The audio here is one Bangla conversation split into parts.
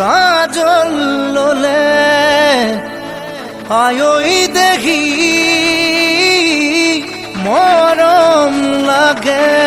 কাজল লোলে দেখি মরম লাগে।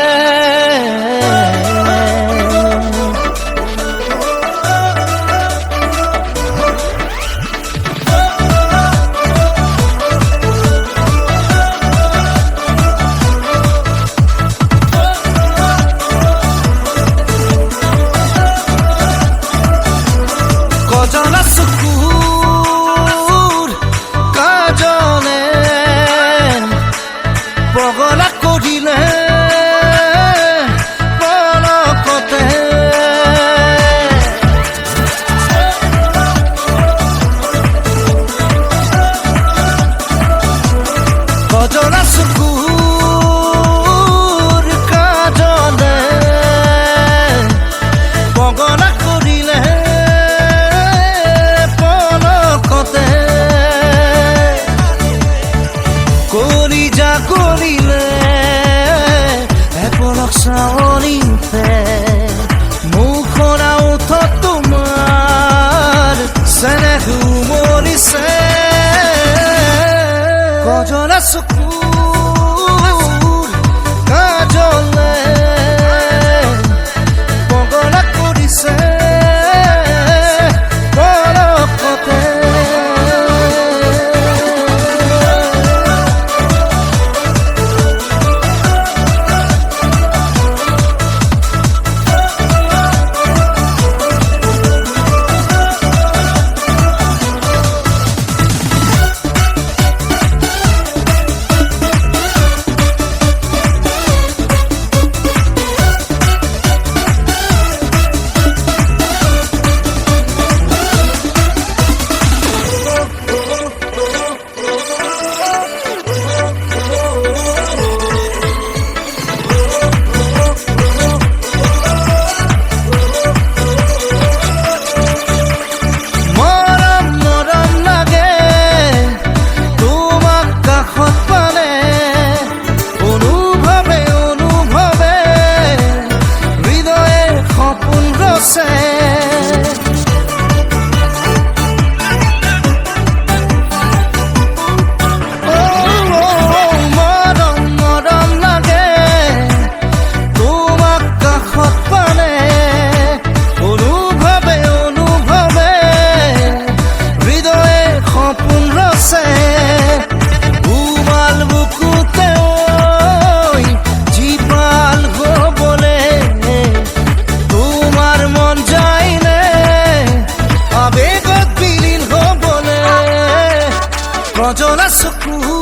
জোড়া সুকু নজলা সুকুন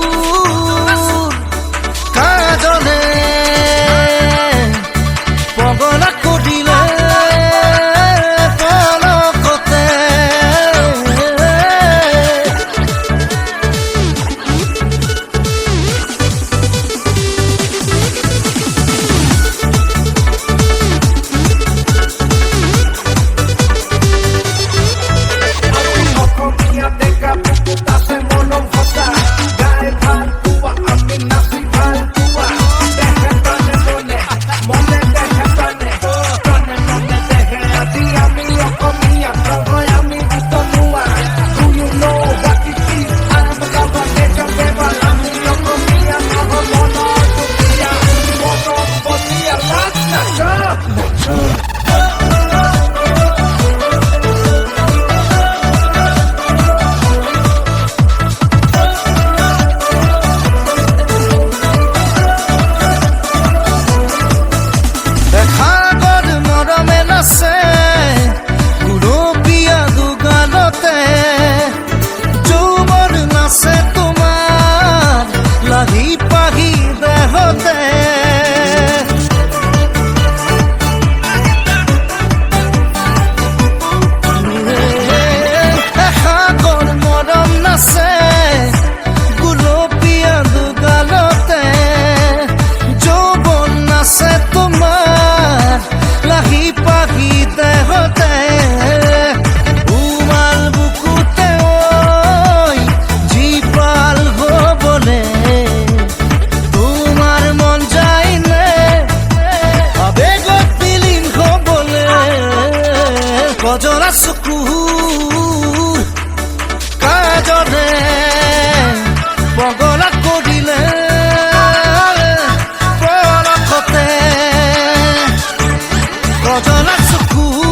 I say চকুৰ কাজৰে পগলা কৰিলে পলকতে কজৰা চকুৰ